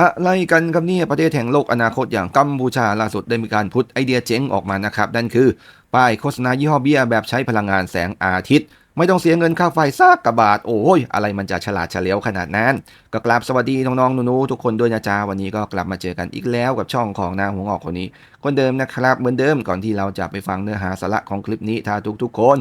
อะไรกันครับเนี่ยประเทศแห่งโลกอนาคตอย่างกัมพูชาล่าสุดได้มีการพุทไอเดียเจ๋งออกมานะครับ นั่นคือ ป้ายโฆษณายี่ห้อเบียร์แบบใช้พลังงานแสงอาทิตย์ ไม่ต้องเสียเงินค่าไฟซากกระบาท โอ้ย อะไรมันจะฉลาดเฉลียวขนาดนั้น ก็กลับสวัสดีน้องๆหนูๆทุกคนด้วยนะจ๊ะ วันนี้ก็กลับมาเจอกันอีกแล้วกับช่องของนาหัวงอกคนนี้ คนเดิมนะครับ เหมือนเดิมก่อนที่เราจะไปฟังเนื้อหาสาระของคลิปนี้ถ้าทุกๆคน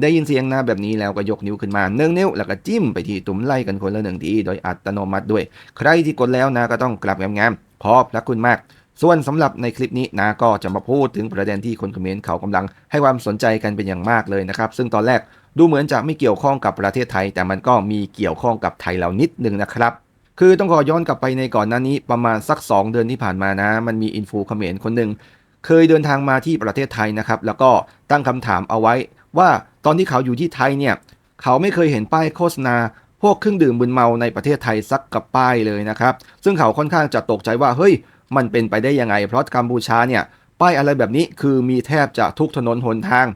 ได้ยินเสียงนะแบบนี้แล้วก็ยกนิ้วขึ้นมาหนึ่งนิ้ว แล้วก็จิ้มไปที่ตุ่มไล่กันคนละหนึ่งทีโดยอัตโนมัติด้วย ใครที่กดแล้วนะก็ต้องกลับงามๆขอบพระคุณมากส่วนสำหรับในคลิปนี้นะก็จะมาพูดถึงประเด็นที่คนคอมเมนต์เขากำลังให้ความสนใจกันเป็นอย่างมากเลยนะครับ ซึ่งตอนแรก ดูเหมือนจะไม่เกี่ยวข้องกับประเทศไทย แต่มันก็มีเกี่ยวข้องกับไทยเรานิดนึงนะครับคือต้องขอย้อนกลับไปในก่อนหน้านี้ประมาณสัก 2 เดือนที่ผ่านมานะ มันมีอินฟูเขมรคนหนึ่งเคยเดินทางมาที่ประเทศไทยนะครับ แล้วก็ตั้งคำถามเอาไว้ ว่าตอนที่เขาอยู่ที่ไทยเนี่ย เขาไม่เคยเห็นป้ายโฆษณา พวกเครื่องดื่มมึนเมาในประเทศไทยสักกับป้ายเลยนะครับ ซึ่งเขาค่อนข้างจะตกใจว่าเฮ้ย มันเป็นไปได้ยังไง เพราะกัมพูชาเนี่ยป้ายอะไรแบบนี้คือมีแทบจะทุกถนนหนทาง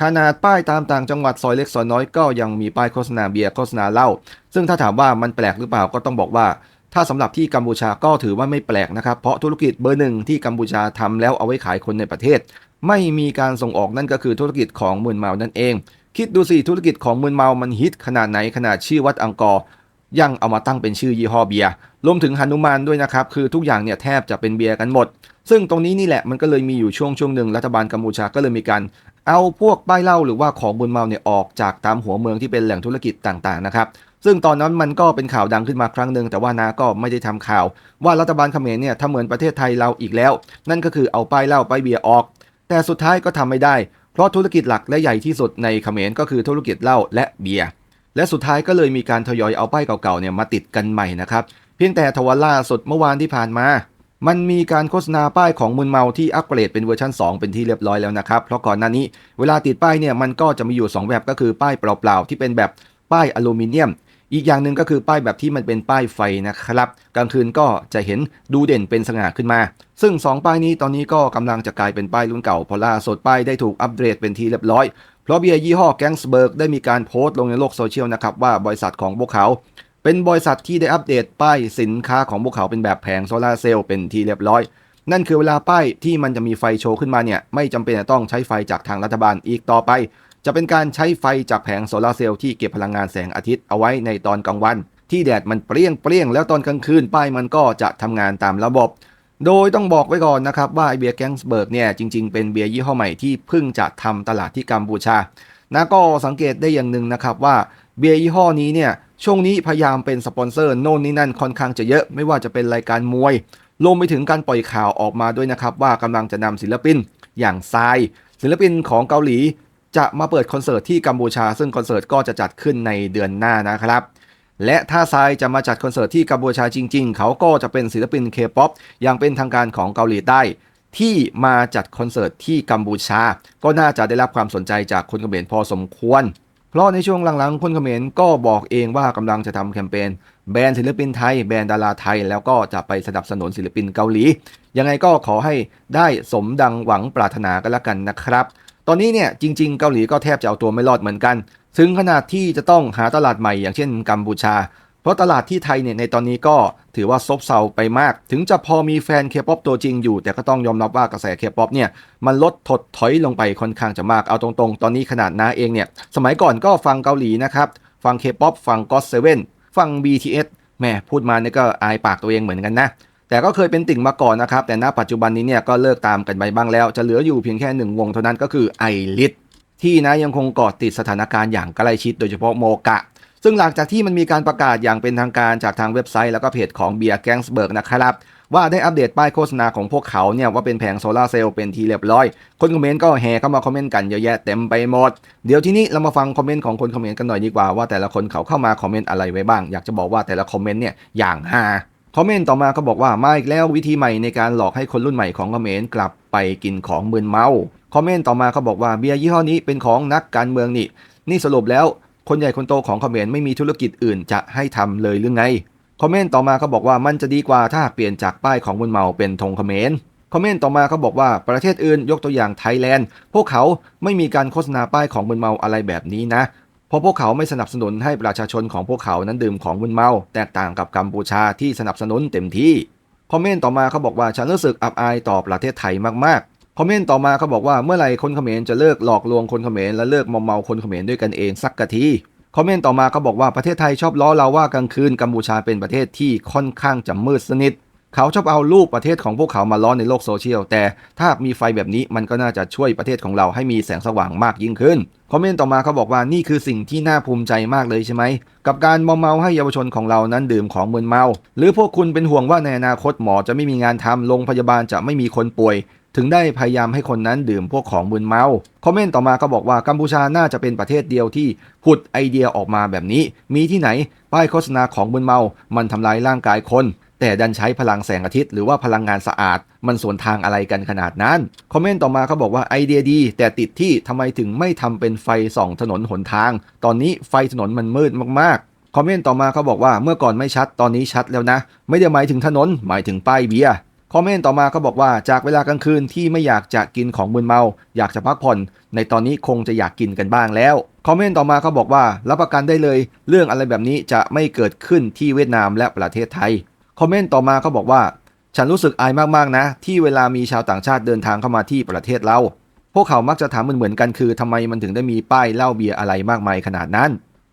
ขนาดป้ายตามต่างจังหวัดซอยเล็กซอยน้อยก็ยังมีป้ายโฆษณาเบียร์โฆษณาเหล้าซึ่งถ้าถามว่ามันแปลกหรือเปล่าก็ต้องบอกว่า ถ้าสำหรับที่กัมพูชาก็ถือว่าไม่แปลกนะครับ เพราะธุรกิจเบอร์หนึ่งที่กัมพูชาทำแล้วเอาไว้ขายคนในประเทศ ไม่มีการส่งออกนั่นก็คือธุรกิจของมึนเมานั่นเอง คิดดูสิธุรกิจของมึนเมามันฮิตขนาดไหนขนาดชื่อวัดอังกอร์ยังเอามาตั้งเป็นชื่อยี่ห้อเบียร์รวมถึงหนุมานด้วยนะครับคือทุกอย่างเนี่ยแทบจะเป็นเบียร์กันหมดซึ่งตรงนี้นี่แหละมันก็เลยมีอยู่ช่วงช่วงหนึ่งรัฐบาลกัมพูชาก็เลยมีการ เอาพวกป้ายเหล้าหรือว่าของบุญเมาเนี่ยออกจากตามหัวเมืองที่เป็นแหล่งธุรกิจต่างๆนะครับซึ่งตอนนั้นมันก็เป็นข่าวดังขึ้นมาครั้งหนึ่งแต่ว่านาก็ไม่ได้ทำข่าว ว่ารัฐบาลเขมรเนี่ยทำเหมือนประเทศไทยเราอีกแล้ว นั่นก็คือเอาป้ายเหล้าป้ายเบียร์ออก แต่สุดท้ายก็ทำไม่ได้ เพราะธุรกิจหลักและใหญ่ที่สุดในเขมรก็คือธุรกิจเหล้าและเบียร์และสุดท้ายก็เลยมีการทยอยเอาป้ายเก่าๆเนี่ยมาติดกันใหม่นะครับเพียงแต่ทวาล่าสุดเมื่อวานที่ผ่านมา มันมีการโฆษณาป้ายของมึนเมาที่อัปเกรดเป็นเวอร์ชัน2 เป็นที่เรียบร้อยแล้วนะครับ เพราะก่อนหน้านี้เวลาติดป้ายเนี่ยมันก็จะมีอยู่ 2 แบบก็คือป้ายเปล่าๆ ที่เป็นแบบป้ายอลูมิเนียม อีกอย่างหนึ่งก็คือป้ายแบบที่มันเป็นป้ายไฟนะครับ กลางคืนก็จะเห็นดูเด่นเป็นสง่าขึ้นมา ซึ่ง 2 ป้ายนี้ตอนนี้ก็กำลังจะกลายเป็นป้ายรุ่นเก่าเพราะล่าสุดป้ายได้ถูกอัปเกรดเป็นที่เรียบร้อยเพราะเบียร์ยี่ห้อแกงสเบิร์กได้มีการโพสต์ลงในโลกโซเชียลนะครับว่าบริษัทของพวกเขา เป็นบริษัทที่ได้อัปเดตป้ายสินค้าของพวกเขาเป็นแบบแผงโซลาร์เซลล์เป็นที่เรียบร้อย นั่นคือเวลาป้ายที่มันจะมีไฟโชว์ขึ้นมาเนี่ย ไม่จำเป็นจะต้องใช้ไฟจากทางรัฐบาลอีกต่อไป จะเป็นการใช้ไฟจากแผงโซลาร์เซลล์ที่เก็บพลังงานแสงอาทิตย์เอาไว้ในตอนกลางวัน ที่แดดมันเปรี้ยงเปรี้ยงแล้วตอนกลางคืนป้ายมันก็จะทำงานตามระบบ โดยต้องบอกไว้ก่อนนะครับว่าไอเบียร์แกงสเบิร์กเนี่ยจริง ๆ เป็นเบียร์ยี่ห้อใหม่ที่เพิ่งจะทำตลาดที่กัมพูชานะก็สังเกตได้อย่างหนึ่งนะครับว่าเบียร์ยี่ห้อนี้เนี่ย ช่วงนี้พยายามเป็นสปอนเซอร์โน่นนี่นั่นค่อนข้างจะเยอะไม่ว่าจะเป็นรายการมวยรวมไปถึงการปล่อยข่าวออกมาด้วยนะครับ ว่ากำลังจะนำศิลปินอย่างทราย ศิลปินของเกาหลี จะมาเปิดคอนเสิร์ตที่กัมพูชา ซึ่งคอนเสิร์ตก็จะจัดขึ้นในเดือนหน้านะครับ และถ้าทรายจะมาจัดคอนเสิร์ตที่กัมพูชาจริง ๆ เขาก็จะเป็นศิลปินเคป๊อปอย่างเป็นทางการของเกาหลีใต้ที่มาจัดคอนเสิร์ตที่กัมพูชา ก็น่าจะได้รับความสนใจจากคนเขมรพอสมควร เพราะในช่วงหลังๆ คนเขมรก็บอกเองว่ากำลังจะทำแคมเปญแบรนด์ศิลปินไทย แบรนด์ดาราไทย แล้วก็จะไปสนับสนุนศิลปินเกาหลี ยังไงก็ขอให้ได้สมดังหวังปรารถนากันละกันนะครับ ตอนนี้เนี่ยจริง ๆ เกาหลีก็แทบจะเอาตัวไม่รอดเหมือนกัน ถึงขนาดที่จะต้องหาตลาดใหม่อย่างเช่นกัมพูชา เพราะตลาดที่ไทยเนี่ยในตอนนี้ก็ถือว่าซบเซาไปมาก ถึงจะพอมีแฟนเคป๊อปตัวจริงอยู่ แต่ก็ต้องยอมรับว่ากระแสเคป๊อปเนี่ยมันลดถดถอยลงไปค่อนข้างจะมาก เอาตรงๆ ตอนนี้ขนาดน้าเองเนี่ยสมัยก่อนก็ฟังเกาหลีนะครับ ฟังเคป๊อปฟังก็อตเซเว่นฟัง BTS แม่พูดมาเนี่ยก็อายปากตัวเองเหมือนกันนะแต่ก็เคยเป็นติ่งมาก่อนนะครับ แต่ณปัจจุบันนี้เนี่ยก็เลิกตามกันไปบ้างแล้ว จะเหลืออยู่เพียงแค่หนึ่งวงเท่านั้นก็คือไอริสที่นะยังคงเกาะติดสถานการณ์อย่างใกล้ชิด โดยเฉพาะโมกะ ซึ่งหลังจากที่มันมีการประกาศอย่างเป็นทางการจากทางเว็บไซต์แล้วก็เพจของเบียร์แกงสเบิร์กนะครับว่าได้อัปเดตป้ายโฆษณาของพวกเขาเนี่ยว่าเป็นแผงโซลาร์เซลล์เป็นทีเรียบร้อย คนคอมเมนต์ก็แห่เข้ามาคอมเมนต์กันเยอะแยะเต็มไปหมด เดี๋ยวที่นี้เรามาฟังคอมเมนต์ของคนคอมเมนต์กันหน่อยดีกว่าว่าแต่ละคนเขาเข้ามาคอมเมนต์อะไรไว้บ้าง อยากจะบอกว่าแต่ละคอมเมนต์เนี่ยอย่างฮาคอมเมนต์ต่อมาก็บอกว่ามาอีกแล้ววิธีใหม่ในการหลอกให้คนรุ่นใหม่ของคอมเมนต์กลับไปกินของมึนเมา คอมเมนต์ต่อมาเขาบอกว่าเบียร์ยี่ห้อนี้เป็นของนักการเมืองนี่นี่สรุปแล้ว คนใหญ่คนโตของคอมเมนต์ไม่มีธุรกิจอื่นจะให้ทำเลยหรือไง คอมเมนต์ต่อมาเขาบอกว่ามันจะดีกว่าถ้าเปลี่ยนจากป้ายของมึนเมาเป็นธงคอมเมนต์คอมเมนต์ต่อมาเขาบอกว่าประเทศอื่นยกตัวอย่างไทยแลนด์ พวกเขาไม่มีการโฆษณาป้ายของมึนเมาอะไรแบบนี้นะ เพราะพวกเขาไม่สนับสนุนให้ประชาชนของพวกเขานั้นดื่มของมึนเมาแตกต่างกับกัมพูชาที่สนับสนุนเต็มที่ คอมเมนต์ต่อมาเขาบอกว่าฉันรู้สึกอับอายต่อประเทศไทยมากๆ คอมเมนต์ต่อมาเขาบอกว่าเมื่อไหร่คนเขมรจะเลิกหลอกลวงคนเขมรและเลิกมอมเมาคนเขมรด้วยกันเองสักกะทีคอมเมนต์ต่อมาเขาบอกว่าประเทศไทยชอบล้อเราว่ากลางคืนกัมพูชาเป็นประเทศที่ค่อนข้างจะมืดสนิท เขาชอบเอารูปประเทศของพวกเขามาล้อในโลกโซเชียล แต่ถ้ามีไฟแบบนี้มันก็น่าจะช่วยประเทศของเราให้มีแสงสว่างมากยิ่งขึ้น คอมเมนต์ต่อมาเขาบอกว่านี่คือสิ่งที่น่าภูมิใจมากเลยใช่ไหม กับการมอมเมาให้เยาวชนของเรานั้นดื่มของมึนเมา หรือพวกคุณเป็นห่วงว่าในอนาคตหมอจะไม่มีงานทำโรงพยาบาลจะไม่มีคนป่วย ถึงได้พยายามให้คนนั้นดื่มพวกของมึนเมา คอมเมนต์ต่อมาก็บอกว่ากัมพูชาน่าจะเป็นประเทศเดียวที่ผุดไอเดียออกมาแบบนี้ มีที่ไหน ป้ายโฆษณาของมึนเมา มันทำลายร่างกายคน แต่ดันใช้พลังแสงอาทิตย์หรือว่าพลังงานสะอาด มันสวนทางอะไรกันขนาดนั้น คอมเมนต์ต่อมาเขาบอกว่าไอเดียดี แต่ติดที่ทำไมถึงไม่ทำเป็นไฟส่องถนนหนทาง ตอนนี้ไฟถนนมันมืดมากๆ คอมเมนต์ต่อมาเขาบอกว่าเมื่อก่อนไม่ชัดตอนนี้ชัดแล้วนะ ไม่ได้หมายถึงถนนหมายถึงป้ายเบียร์ คอมเมนต์ต่อมาเขาบอกว่าจากเวลากลางคืนที่ไม่อยากจะกินของมึนเมา อยากจะพักผ่อน ในตอนนี้คงจะอยากกินกันบ้างแล้ว คอมเมนต์ต่อมาเขาบอกว่ารับประกันได้เลย เรื่องอะไรแบบนี้จะไม่เกิดขึ้นที่เวียดนามและประเทศไทย คอมเมนต์ต่อมาเขาบอกว่า ฉันรู้สึกอายมากๆนะ ที่เวลามีชาวต่างชาติเดินทางเข้ามาที่ประเทศเรา พวกเขามักจะถามเหมือนๆกันคือทำไมมันถึงได้มีป้ายเหล้าเบียร์อะไรมากมายขนาดนั้น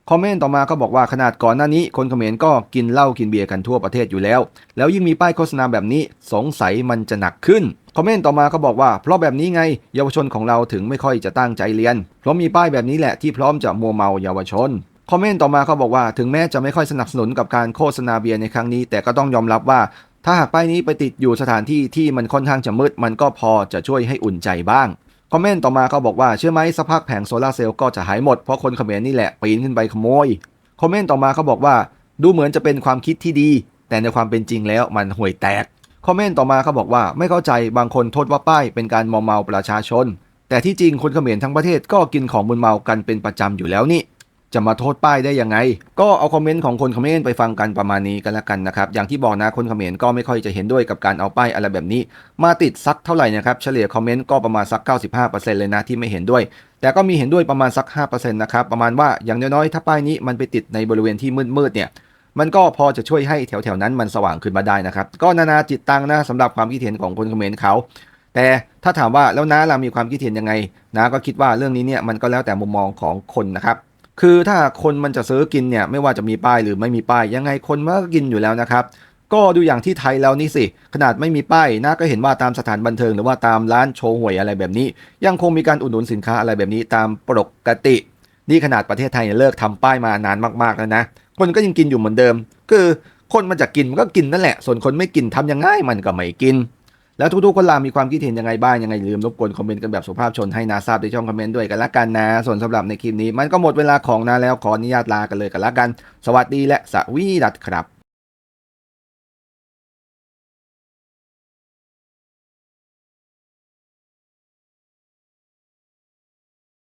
คอมเมนต์ต่อมาก็บอกว่าขนาดก่อนหน้านี้คนเขมรก็กินเหล้ากินเบียร์กันทั่วประเทศอยู่แล้ว แล้วยิ่งมีป้ายโฆษณาแบบนี้สงสัยมันจะหนักขึ้นคอมเมนต์ต่อมาก็บอกว่าเพราะแบบนี้ไงเยาวชนของเราถึงไม่ค่อยจะตั้งใจเรียน เพราะมีป้ายแบบนี้แหละที่พร้อมจะมัวเมาเยาวชนคอมเมนต์ต่อมาเขาบอกว่าถึงแม้จะไม่ค่อยสนับสนุนกับการโฆษณาเบียร์ในครั้งนี้ แต่ก็ต้องยอมรับว่า ถ้าหากป้ายนี้ไปติดอยู่สถานที่ที่มันค่อนข้างจะมืดมันก็พอจะช่วยให้อุ่นใจบ้าง คอมเมนต์ต่อมาเขาบอกว่าเชื่อไหมสักพักแผงโซลาร์เซลล์ก็จะหายหมดเพราะคนเขมรนี่แหละปีนขึ้นไปขโมย คอมเมนต์ต่อมาเขาบอกว่า ดูเหมือนจะเป็นความคิดที่ดี แต่ในความเป็นจริงแล้วมันห่วยแตก คอมเมนต์ต่อมาเขาบอกว่าไม่เข้าใจบางคนโทษว่าป้ายเป็นการมอมเมาประชาชน แต่ที่จริงคนเขมรทั้งประเทศก็กินของมึนเมากันเป็นประจำอยู่แล้วนี่ จะมาโทษป้ายได้ยังไง ก็เอาคอมเมนต์ของคนเขมรไปฟังกันประมาณนี้กันละกันนะครับ อย่างที่บอกนะคนเขมรก็ไม่ค่อยจะเห็นด้วยกับการเอาป้ายอะไรแบบนี้ มาติดสักเท่าไหร่นะครับ เฉลี่ยคอมเมนต์ก็ประมาณสัก 95%เลยนะที่ไม่เห็นด้วย แต่ก็มีเห็นด้วยประมาณสัก 5%นะครับ ประมาณว่าอย่างน้อยๆ ถ้าป้ายนี้มันไปติดในบริเวณที่มืดๆเนี่ย มันก็พอจะช่วยให้แถวๆนั้นมันสว่างขึ้นมาได้นะครับ ก็นานาจิตตังนะสำหรับความคิดเห็นของคนเขมรเขาแต่ถ้าถามว่าแล้วน้าเรามีความคิดเห็นยังไงน้าก็คิดว่าเรื่องนี้เนี่ยมันก็แล้วแต่มุมมองของคนนะครับ คือถ้าคนมันจะซื้อกินเนี่ยไม่ว่าจะมีป้ายหรือไม่มีป้ายยังไงคนมันก็กินอยู่แล้วนะครับก็ดูอย่างที่ไทยแล้วนี่สิ ขนาดไม่มีป้ายน้าก็เห็นว่าตามสถานบันเทิงหรือว่าตามร้านโชว์หวยอะไรแบบนี้ ยังคงมีการอุดหนุนสินค้าอะไรแบบนี้ตามปกติ นี่ขนาดประเทศไทยเยเลิกทำป้ายมานานมากๆแล้วนะ คนก็ยังกินอยู่เหมือนเดิม คือคนมันจะกินมันก็กินนั่นแหละ ส่วนคนไม่กินทำยังไงมันก็ไม่กิน แล้วทุกๆคนล่ะมีความคิดเห็นยังไงบ้างยังไงลืมรบกวนคอมเมนต์กันแบบสุภาพชนให้นาทราบในช่องคอมเมนต์ด้วยกันละกันนะ ส่วนสำหรับในคลิปนี้ มันก็หมดเวลาของนาแล้วขออนุญาตลากันเลยกันละกัน สวัสดีและสวีดัสครับ